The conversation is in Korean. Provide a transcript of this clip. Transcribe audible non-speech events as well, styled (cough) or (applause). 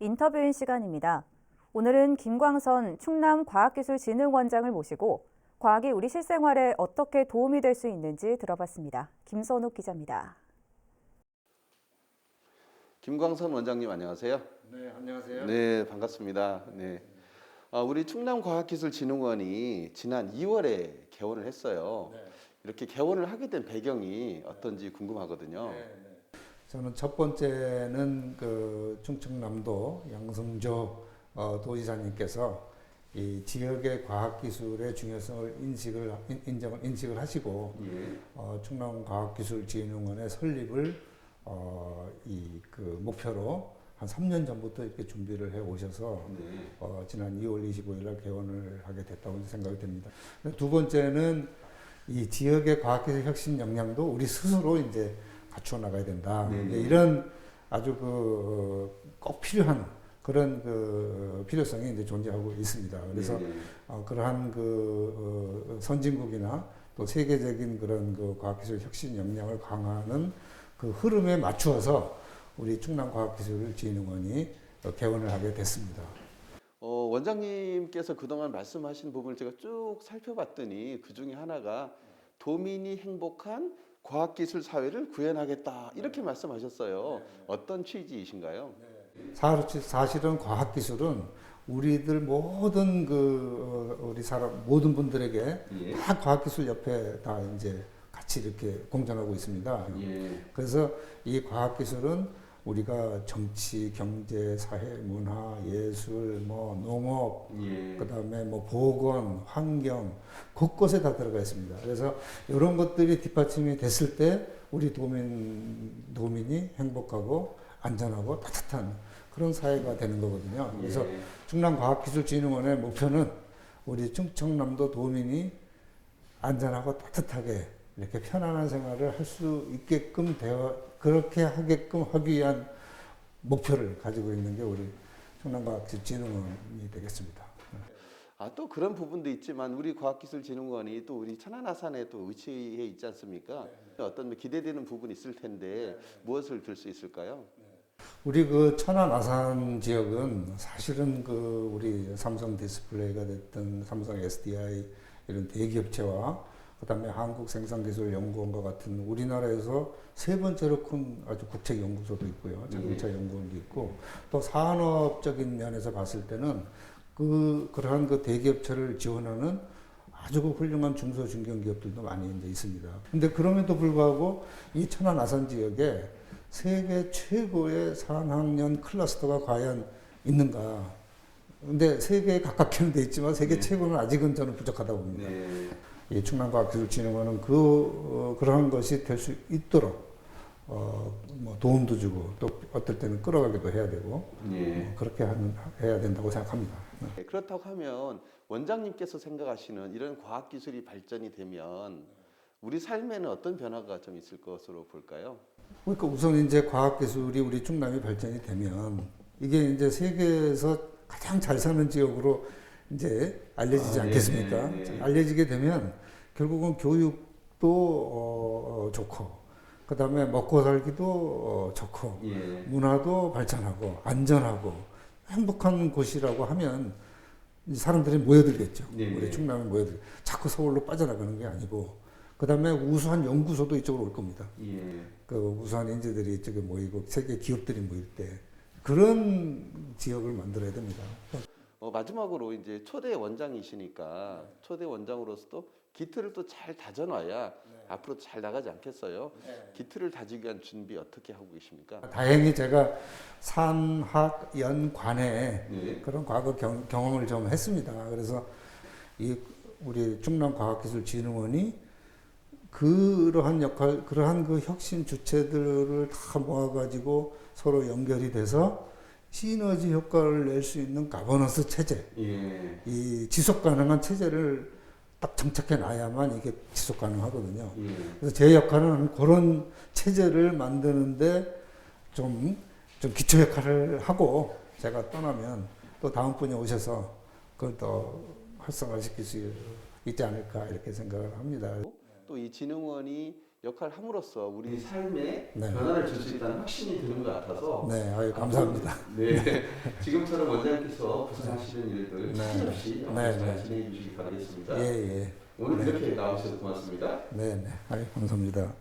인터뷰인 시간입니다. 오늘은 김광선 충남 과학기술진흥원장을 모시고 과학이 우리 실생활에 어떻게 도움이 될 수 있는지 들어봤습니다. 김선욱 기자입니다. 김광선 원장님 안녕하세요. 네, 안녕하세요. 네, 반갑습니다. 네. 아, 우리 충남과학기술진흥원이 지난 2월에 개원을 했어요. 네. 이렇게 개원을 하게 된 배경이 어떤지 궁금하거든요. 네, 네. 저는 첫 번째는 그 충청남도 양성조 어, 도지사님께서 이 지역의 과학기술의 중요성을 인식을 인- 인정을 인식을 하시고 예. 어, 충남 과학기술진흥원의 설립을 어, 이 그 목표로 한 3년 전부터 이렇게 준비를 해 오셔서 네. 어, 지난 2월 25일 날 개원을 하게 됐다고 생각이 됩니다. 두 번째는 이 지역의 과학기술 혁신 역량도 우리 스스로 이제 갖추어 나가야 된다. 네. 이제 이런 아주 그 꼭 필요한 그런 그 필요성이 이제 존재하고 있습니다. 그래서 네. 어, 그러한 그 어, 선진국이나 또 세계적인 그런 그 과학기술 혁신 역량을 강화하는 그 흐름에 맞추어서 우리 충남과학기술진흥원이 어, 개원을 하게 됐습니다. 어, 원장님께서 그동안 말씀하신 부분을 제가 쭉 살펴봤더니 그 중에 하나가 도민이 행복한 과학기술 사회를 구현하겠다 이렇게 말씀하셨어요. 어떤 취지이신가요? 사- 사실은 과학기술은 우리들 모든 그 어, 우리 사람 모든 분들에게 예. 다 과학기술 옆에 다 이제 같이 이렇게 공존하고 있습니다. 예. 그래서 이 과학기술은 우리가 정치, 경제, 사회, 문화, 예술, 뭐 농업, 예. 그다음에 뭐 보건, 환경 곳곳에 다 들어가 있습니다. 그래서 이런 것들이 뒷받침이 됐을 때 우리 도민 도민이 행복하고 안전하고 따뜻한 그런 사회가 되는 거거든요. 그래서 예. 충남과학기술진흥원의 목표는 우리 충청남도 도민이 안전하고 따뜻하게 이렇게 편안한 생활을 할 수 있게끔 되어 그렇게 하게끔 하기 위한 목표를 가지고 있는 게 우리 충남과학기술진흥원이 되겠습니다. 아, 또 그런 부분도 있지만 우리 과학기술진흥원이 또 우리 천안아산에 또 위치해 있지 않습니까? 어떤 기대되는 부분이 있을 텐데 무엇을 들 수 있을까요? 우리 그 천안 아산 지역은 사실은 그 우리 삼성 디스플레이가 됐든 삼성 SDI 이런 대기업체와 그 다음에 한국생산기술연구원과 같은 우리나라에서 세 번째로 큰 아주 국책 연구소도 있고요. 자동차 연구원도 있고 또 산업적인 면에서 봤을 때는 그 그러한 그 대기업체를 지원하는 아주 그 훌륭한 중소 중견기업들도 많이 이제 있습니다. 근데 그럼에도 불구하고 이 천안 아산 지역에 세계 최고의 산학년 클러스터가 과연 있는가? 근데 세계에 가깝게는 돼 있지만 세계 네. 최고는 아직은 저는 부족하다고 봅니다. 네. 이 충남과학기술진흥원은 그 어, 그러한 것이 될 수 있도록 어, 뭐 도움도 주고 또 어떨 때는 끌어가기도 해야 되고 예. 어, 그렇게 하는, 해야 된다고 생각합니다. 네, 그렇다고 하면 원장님께서 생각하시는 이런 과학기술이 발전이 되면 우리 삶에는 어떤 변화가 좀 있을 것으로 볼까요? 그러니까 우선 이제 과학기술이 우리 충남이 발전이 되면 이게 이제 세계에서 가장 잘 사는 지역으로 이제 알려지지 아, 네, 않겠습니까? 네, 네. 알려지게 되면 결국은 교육도 어, 어, 좋고, 그 다음에 먹고 살기도 어, 좋고, 예. 문화도 발전하고, 안전하고, 행복한 곳이라고 하면 이 사람들이 모여들겠죠. 네, 우리 네. 충남에 모여들. 자꾸 서울로 빠져나가는 게 아니고, 그 다음에 우수한 연구소도 이쪽으로 올 겁니다. 예. 그 우수한 인재들이 이쪽에 모이고 세계 기업들이 모일 때 그런 지역을 만들어야 됩니다. 어, 마지막으로 이제 초대 원장이시니까 초대 원장으로서도 기틀을 또 잘 다져놔야 앞으로 잘 나가지 않겠어요? 기틀을 다지기 위한 준비 어떻게 하고 계십니까? 다행히 제가 산학연관에 네. 그런 과거 경, 경험을 좀 했습니다. 그래서 이 우리 충남과학기술진흥원이 그러한 역할, 그러한 그 혁신 주체들을 다 모아가지고 서로 연결이 돼서 시너지 효과를 낼 수 있는 가버넌스 체제, 예. 이 지속 가능한 체제를 딱 정착해 놔야만 이게 지속 가능하거든요. 예. 그래서 제 역할은 그런 체제를 만드는데 좀, 좀 기초 역할을 하고 제가 떠나면 또 다음 분이 오셔서 그걸 더 활성화시킬 수 있지 않을까 이렇게 생각을 합니다. 또 이 진흥원이 역할을 함으로써 우리 삶에 네. 변화를 줄 수 있다는 확신이 드는 것 같아서 네, 아유 감사합니다. 네, (laughs) 지금처럼 원장님께서 구상하시는 일들 네. 틀림없이 네, 앞으로 잘 네. 진행해 주시기 바라겠습니다. 예, 예. 오늘 이렇게 나오셔서 고맙습니다. 네, 네. 아유 감사합니다.